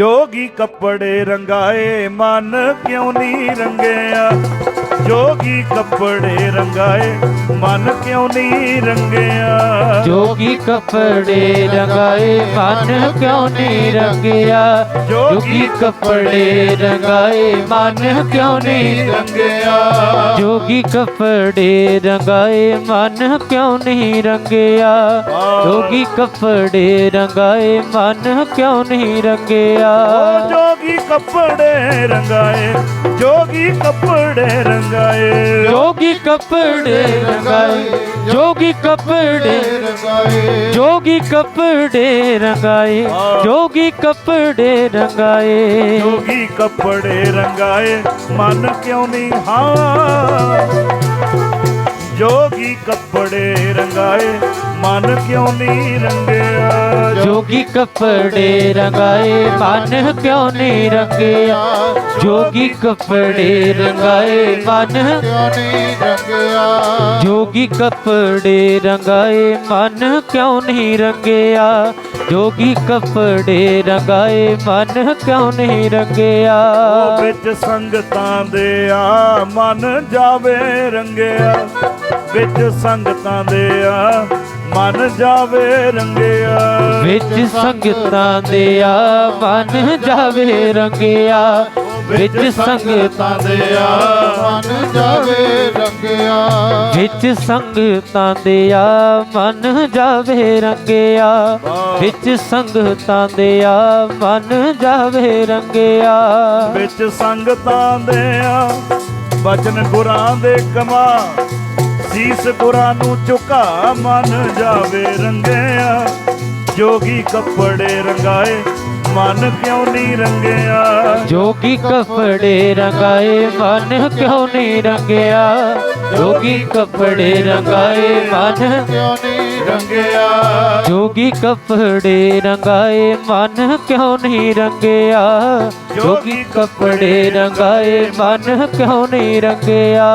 ਜੋਗੀ ਕੱਪੜੇ ਰੰਗਾਏ ਮਨ ਕਿਉਂ ਨਹੀਂ ਰੰਗਿਆ? ਜੋਗੀ ਕੱਪੜੇ ਰੰਗਾਏ ਮਨ ਕਿਉਂ ਨਹੀਂ ਰੰਗਿਆ? ਜੋਗੀ ਕੱਪੜੇ ਰੰਗਾਏ ਮਨ ਕਿਉਂ ਨਹੀਂ ਰੰਗਿਆ? ਜੋਗੀ ਕੱਪੜੇ ਰੰਗਾਏ ਮਨ ਕਿਉਂ ਨਹੀਂ ਰੰਗਿਆ? ਜੋਗੀ ਕੱਪੜੇ ਰੰਗਾਏ ਮਨ ਕਿਉਂ ਨਹੀਂ ਰੰਗਿਆ? ਜੋਗੀ ਕੱਪੜੇ ਰੰਗਾਏ ਮਨ ਕਿਉਂ ਨਹੀਂ ਰੰਗਿਆ? ਜੋਗੀ ਕੱਪੜੇ ਰੰਗਾਏ ਜੋਗੀ ਕੱਪੜੇ ਰੰਗਾਏ। ਜੋਗੀ ਕੱਪੜੇ ਰੰਗਾਏ ਜੋਗੀ ਕੱਪੜੇ ਜੋਗੀ ਕੱਪੜੇ ਰੰਗਾਏ ਜੋਗੀ ਕੱਪੜੇ ਰੰਗਾਏ। ਜੋਗੀ ਕੱਪੜੇ ਰੰਗਾਏ ਮਨ ਕਿਉਂ ਨਹੀਂ ਹਾਂ ਜੋਗੀ ਕੱਪੜੇ ਰੰਗਾਏ ਮਨ ਕਿਉਂ ਨਹੀਂ ਰੰਗਿਆ? ਜੋਗੀ ਕੱਪੜੇ ਰੰਗਾਏ ਮਨ ਕਿਉਂ ਨਹੀਂ ਰੰਗਿਆ? ਜੋਗੀ ਕੱਪੜੇ ਰੰਗਾਏ ਮਨ। ਜੋਗੀ ਕੱਪੜੇ ਰੰਗਾਏ ਮਨ ਕਿਉਂ ਨਹੀਂ ਰੰਗਿਆ? ਜੋਗੀ ਕੱਪੜੇ ਰੰਗਾਏ ਮਨ ਕਿਉਂ ਨਹੀਂ ਰੰਗਿਆ? ਵਿੱਚ ਸੰਗਤਾਂ ਦੇ ਆ ਮਨ ਜਾਵੇ ਰੰਗਿਆ। ਵਿੱਚ ਸੰਗਤਾਂ ਦੇ ਆ ਮਨ ਜਾਵੇ ਰੰਗਿਆ। ਵਿੱਚ ਸੰਗਤਾਂ ਦੇ ਆ ਮਨ ਜਾਵੇ ਰੰਗਿਆ। ਵਿੱਚ ਸੰਗਤਾਂ ਦੇ ਆ। ਮਨ ਜਾਵੇ ਰੰਗਿਆ। ਵਿੱਚ ਸੰਗਤਾਂ ਦੇ ਆ। ਮਨ ਜਾਵੇ ਰੰਗਿਆ। ਵਿੱਚ ਸੰਗਤਾਂ ਦੇ ਆ। ਮਨ ਜਾਵੇ ਰੰਗਿਆ। ਵਿੱਚ ਸੰਗਤਾਂ ਦੇ ਆ। ਬਚਨ ਗੁਰਾਂ ਦੇ ਕਮਾ। ਸੀਸ ਗੁਰਾਂ ਨੂੰ ਝੁਕਾ। ਮਨ ਜਾਵੇ ਰੰਗਿਆ। ਜੋਗੀ ਕੱਪੜੇ ਰੰਗਾਏ। ਮਨ ਕਿਉਂ ਨਹੀਂ ਰੰਗਿਆ? ਜੋਗੀ ਕੱਪੜੇ ਰੰਗਾਏ ਮਨ ਕਿਉਂ ਨਹੀਂ ਰੰਗਿਆ? ਜੋਗੀ ਕੱਪੜੇ ਰੰਗਾਏ ਮਨ ਕਿਉਂ ਨਹੀਂ ਰੰਗਿਆ ਜੋਗੀ ਕੱਪੜੇ ਰੰਗਾਏ ਮਨ ਕਿਉਂ ਨਹੀਂ ਰੰਗਿਆ? ਜੋਗੀ ਕੱਪੜੇ ਰੰਗਾਏ ਮਨ ਕਿਉਂ ਨਹੀਂ ਰੰਗਿਆ?